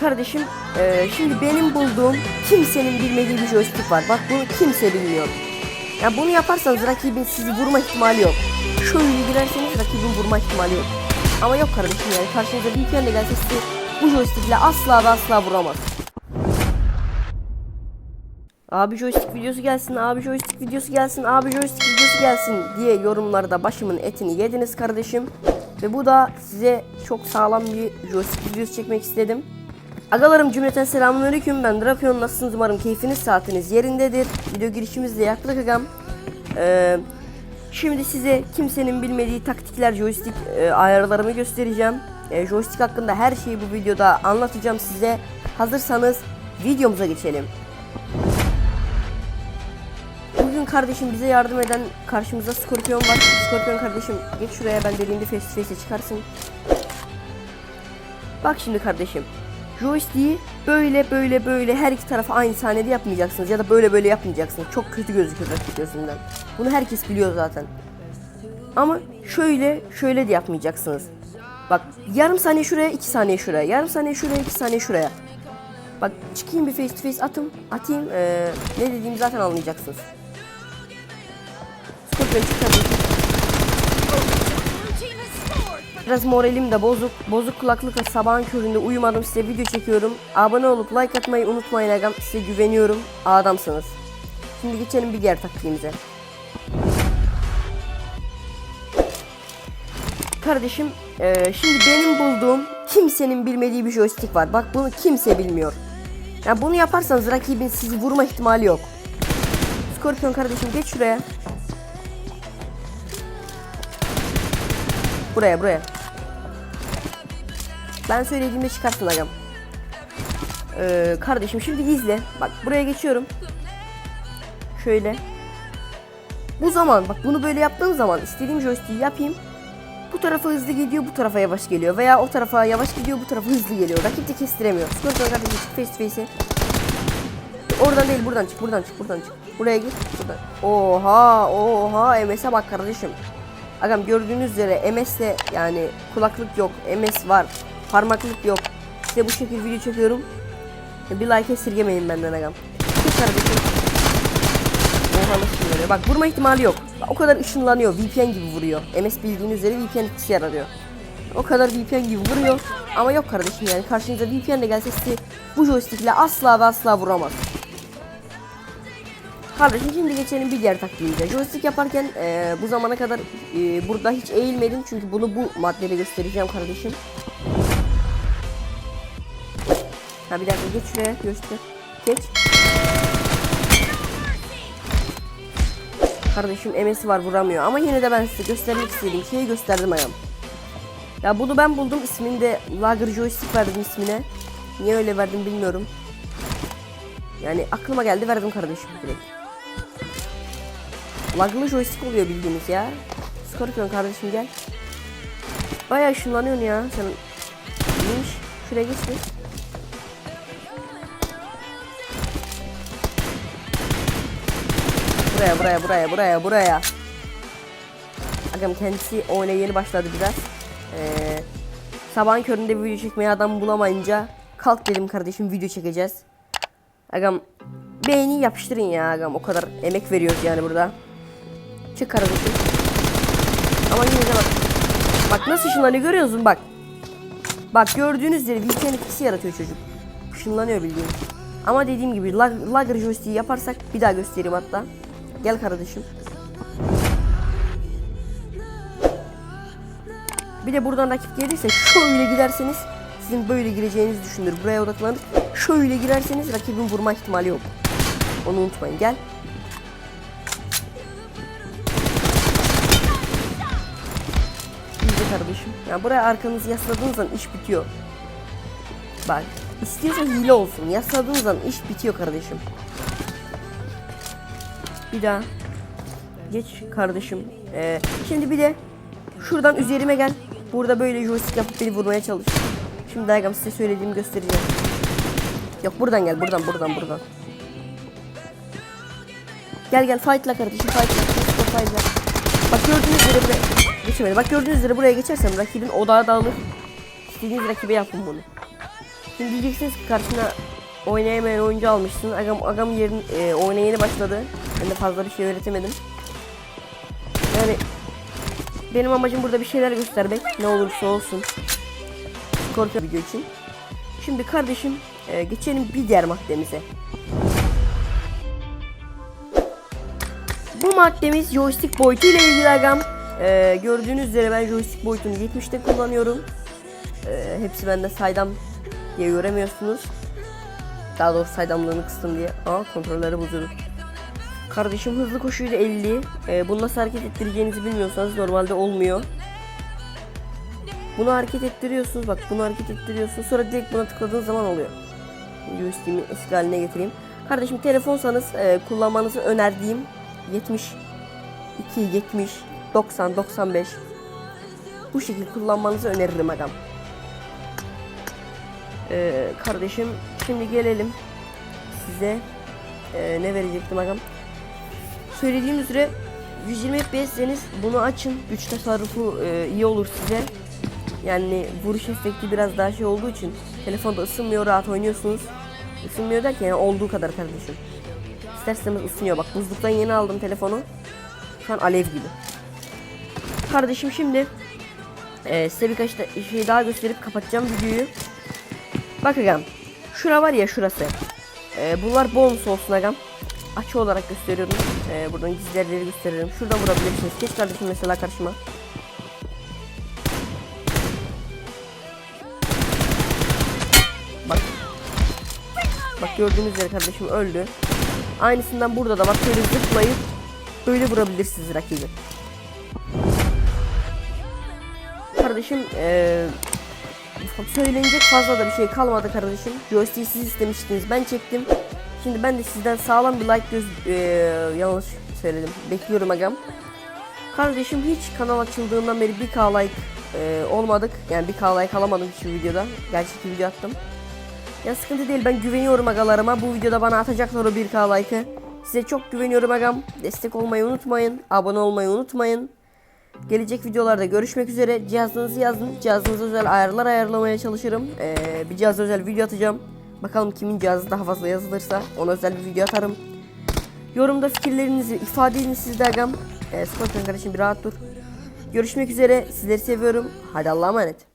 Kardeşim e, şimdi benim bulduğum kimsenin bilmediği bir joystick var. Bak bunu kimse bilmiyor. Ya bunu yaparsanız rakibin sizi vurma ihtimali yok. Şöyle girerseniz rakibin vurma ihtimali yok. Ama yok kardeşim yani karşınıza VPN de gelse sizi bu joystickle asla ve asla vuramaz. Abi joystick videosu gelsin, abi joystick videosu gelsin, abi joystick videosu gelsin diye yorumlarda başımın etini yediniz kardeşim. Ve bu da size çok sağlam bir joystick videosu çekmek istedim. Agalarım cümleten selamünaleyküm ben Drapion nasılsınız umarım keyfiniz saatiniz yerindedir. Video girişimizle yaklaşık agam. Ee, şimdi size kimsenin bilmediği taktikler joystick e, ayarlarımı göstereceğim. E, joystick hakkında her şeyi bu videoda anlatacağım size. Hazırsanız videomuza geçelim. Bugün kardeşim bize yardım eden karşımızda Scorpion var. Scorpion kardeşim geç şuraya ben dediğimde face face'e çıkarsın. Bak şimdi kardeşim. Joystick'i böyle böyle böyle her iki tarafa aynı saniyede yapmayacaksınız ya da böyle böyle yapmayacaksınız. Çok kötü gözükür rakip gözünden. Bunu herkes biliyor zaten. Ama şöyle şöyle de yapmayacaksınız. Bak yarım saniye şuraya, iki saniye şuraya. Yarım saniye şuraya, iki saniye şuraya. Bak çıkayım bir face to face atım, atayım. Ee, ne dediğimi zaten anlayacaksınız. Çık kardeşim. Biraz moralim de bozuk. Bozuk kulaklıkla sabahın köründe uyumadım size video çekiyorum. Abone olup like atmayı unutmayın agam. Size güveniyorum. Adamsınız. Şimdi geçelim bir diğer taktiğimize. Kardeşim eee, şimdi benim bulduğum kimsenin bilmediği bir joystick var. Bak bunu kimse bilmiyor. Yani bunu yaparsanız rakibin sizi vurma ihtimali yok. Scorpion kardeşim geç şuraya. Buraya buraya. Ben söylediğimde çıkarsın agam. Ee, kardeşim şimdi izle. Bak buraya geçiyorum. Şöyle. Bu zaman bak bunu böyle yaptığım zaman istediğim joystick'i yapayım. Bu tarafa hızlı gidiyor, bu tarafa yavaş geliyor. Veya o tarafa yavaş gidiyor, bu tarafa hızlı geliyor. Rakip de kestiremiyor. Scorpion kardeşim çık face face'e. Oradan değil buradan çık, buradan çık, buradan çık. Buraya git, buradan. Oha, oha MS'e bak kardeşim. Agam gördüğünüz üzere MS'le yani kulaklık yok, MS var, parmaklık yok. Size bu şekilde video çekiyorum. Bir like esirgemeyin benden agam. Çık kardeşim. Oha nasıl vuruyor? Bak vurma ihtimali yok. O kadar ışınlanıyor. VPN gibi vuruyor. MS bildiğiniz üzere VPN etkisi yaratıyor. O kadar VPN gibi vuruyor. Ama yok kardeşim yani karşınıza VPN de gelse sizi bu joystickle asla ve asla vuramaz. Kardeşim şimdi geçelim bir diğer taktiğimize. Joystick yaparken eee, bu zamana kadar eee, burada hiç eğilmedim çünkü bunu bu maddede göstereceğim kardeşim. Ha bir dakika geç şuraya göster. Geç. Kardeşim MS'i var vuramıyor ama yine de ben size göstermek istediğim şeyi gösterdim ayağım. Ya bunu ben buldum ismini de Lager Joystick verdim ismine. Niye öyle verdim bilmiyorum. Yani aklıma geldi verdim kardeşim direkt. Laglı joystick oluyor bildiğiniz ya. Scorpion kardeşim gel. Bayağı ışınlanıyorsun ya sen. Neymiş? Şuraya geç Buraya buraya buraya buraya buraya. Agam kendisi oyuna yeni başladı biraz. Ee, sabahın köründe video çekmeye adam bulamayınca kalk dedim kardeşim video çekeceğiz. Agam beğeni yapıştırın ya agam o kadar emek veriyoruz yani burada. Çık kardeşim. Ama yine de bak. Bak nasıl ışınlanıyor görüyor musun bak. Bak gördüğünüz üzere VPN etkisi yaratıyor çocuk. Işınlanıyor bildiğin. Ama dediğim gibi lag, joystick'i yaparsak bir daha göstereyim hatta. Gel kardeşim. Bir de buradan rakip gelirse şöyle giderseniz sizin böyle gireceğinizi düşünür. Buraya odaklanıp şöyle girerseniz rakibin vurma ihtimali yok. Onu unutmayın. Gel. İyice kardeşim. Ya buraya arkanızı yasladığınız zaman iş bitiyor. Bak. istiyorsan hile olsun. Yasladığınız zaman iş bitiyor kardeşim. Bir daha. Geç kardeşim. Ee, şimdi bir de şuradan üzerime gel. Burada böyle joystick yapıp beni vurmaya çalış. Şimdi Daygam size söylediğimi göstereceğim. Yok buradan gel buradan buradan buradan. Gel gel fightla kardeşim fightla. Fightla fightla. Bak gördüğünüz üzere buraya geçemedi. Bak gördüğünüz üzere buraya geçersem rakibin odağı dağılır. İstediğiniz rakibe yapın bunu. Şimdi diyeceksiniz ki karşına oynayamayan oyuncu almışsın. Agam, agam yerin e, oyuna yeni başladı. Ben de fazla bir şey öğretemedim. Yani benim amacım burada bir şeyler göstermek. Ne olursa olsun. Scorpio video için. Şimdi kardeşim e, geçelim bir diğer maddemize. Bu maddemiz joystick boyutu ile ilgili agam. E, gördüğünüz üzere ben joystick boyutunu 70'te kullanıyorum. E, hepsi bende saydam diye göremiyorsunuz. Daha doğrusu saydamlığını kıstım diye. Aa kontrolleri bozuldu. Kardeşim hızlı koşuyla 50. Ee, bunu nasıl hareket ettireceğinizi bilmiyorsanız normalde olmuyor. Bunu hareket ettiriyorsunuz. Bak bunu hareket ettiriyorsunuz. Sonra direkt buna tıkladığınız zaman oluyor. USB'mi eski haline getireyim. Kardeşim telefonsanız e, kullanmanızı önerdiğim 72, 70, 90, 95 bu şekilde kullanmanızı öneririm agam. Ee, kardeşim şimdi gelelim size e, ne verecektim agam. Söylediğim üzere 120 FPS'seniz bunu açın. Güç tasarrufu e, iyi olur size. Yani vuruş efekti biraz daha şey olduğu için telefonda ısınmıyor rahat oynuyorsunuz. Isınmıyor derken yani olduğu kadar kardeşim. İsterseniz ısınıyor. Bak buzluktan yeni aldım telefonu. Şu an alev gibi. Kardeşim şimdi e, size birkaç da şey daha gösterip kapatacağım videoyu. Bak agam. Şura var ya şurası. E, bunlar bonus olsun agam. Açı olarak gösteriyorum. E, buradan gizlerleri gösteririm. Şuradan vurabilirsiniz. Geç kardeşim mesela karşıma. Bak. Bak gördüğünüz üzere kardeşim öldü. Aynısından burada da bak şöyle zıplayıp böyle vurabilirsiniz rakibi. Kardeşim eee söylenecek fazla da bir şey kalmadı kardeşim. Joystick'i siz istemiştiniz. Ben çektim. Şimdi ben de sizden sağlam bir like göz eee, yanlış söyledim. Bekliyorum agam. Kardeşim hiç kanal açıldığından beri 1k like eee, olmadık. Yani 1k like alamadım şu videoda. Gerçi iki video attım. Ya sıkıntı değil ben güveniyorum agalarıma. Bu videoda bana atacaklar o 1k like'ı. Size çok güveniyorum agam. Destek olmayı unutmayın. Abone olmayı unutmayın. Gelecek videolarda görüşmek üzere. Cihazınızı yazın. Cihazınıza özel ayarlar ayarlamaya çalışırım. Ee, bir cihaz özel video atacağım. Bakalım kimin cihazı daha fazla yazılırsa ona özel bir video atarım. Yorumda fikirlerinizi ifade edin siz de agam. Ee, Scorpion kardeşim bir rahat dur. Görüşmek üzere. Sizleri seviyorum. Hadi Allah'a emanet.